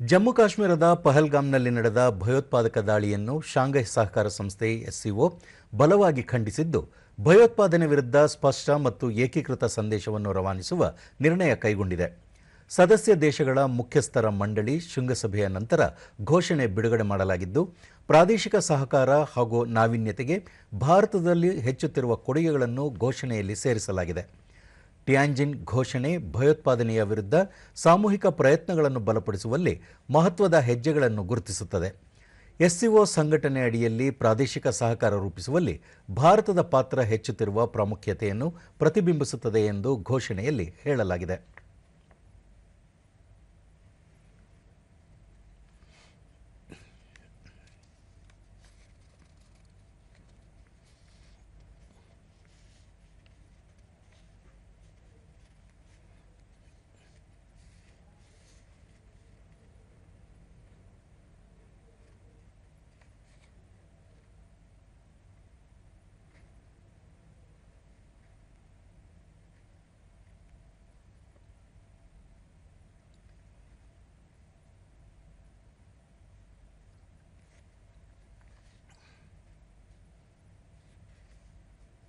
ಜಮ್ಮು ಕಾಶ್ಮೀರದ ಪಹಲ್ಗಾಮ್ನಲ್ಲಿ ನಡೆದ ಭಯೋತ್ಪಾದಕ ದಾಳಿಯನ್ನು ಶಾಂಘೈ ಸಹಕಾರ ಸಂಸ್ಥೆ ಎಸ್ಸಿಒ ಬಲವಾಗಿ ಖಂಡಿಸಿದ್ದು, ಭಯೋತ್ಪಾದನೆ ವಿರುದ್ಧ ಸ್ಪಷ್ಟ ಮತ್ತು ಏಕೀಕೃತ ಸಂದೇಶವನ್ನು ರವಾನಿಸುವ ನಿರ್ಣಯ ಕೈಗೊಂಡಿದೆ. ಸದಸ್ಯ ದೇಶಗಳ ಮುಖ್ಯಸ್ಥರ ಮಂಡಳಿ ಶೃಂಗಸಭೆಯ ನಂತರ ಘೋಷಣೆ ಬಿಡುಗಡೆ ಮಾಡಲಾಗಿದ್ದು, ಪ್ರಾದೇಶಿಕ ಸಹಕಾರ ಹಾಗೂ ನಾವೀನ್ಯತೆಗೆ ಭಾರತದಲ್ಲಿ ಹೆಚ್ಚುತ್ತಿರುವ ಕೊಡುಗೆಗಳನ್ನು ಘೋಷಣೆಯಲ್ಲಿ ಸೇರಿಸಲಾಗಿದೆ. ಟಿಯಾಂಜಿನ್ ಘೋಷಣೆ, ಭಯೋತ್ಪಾದನೆಯ ವಿರುದ್ಧ ಸಾಮೂಹಿಕ ಪ್ರಯತ್ನಗಳನ್ನು ಬಲಪಡಿಸುವಲ್ಲಿ ಮಹತ್ವದ ಹೆಜ್ಜೆಗಳನ್ನು ಗುರುತಿಸುತ್ತದೆ. ಎಸ್ಸಿಒ ಸಂಘಟನೆ ಅಡಿಯಲ್ಲಿ ಪ್ರಾದೇಶಿಕ ಸಹಕಾರ ರೂಪಿಸುವಲ್ಲಿ ಭಾರತದ ಪಾತ್ರ ಹೆಚ್ಚುತ್ತಿರುವ ಪ್ರಾಮುಖ್ಯತೆಯನ್ನು ಪ್ರತಿಬಿಂಬಿಸುತ್ತದೆ ಎಂದು ಘೋಷಣೆಯಲ್ಲಿ ಹೇಳಲಾಗಿದೆ.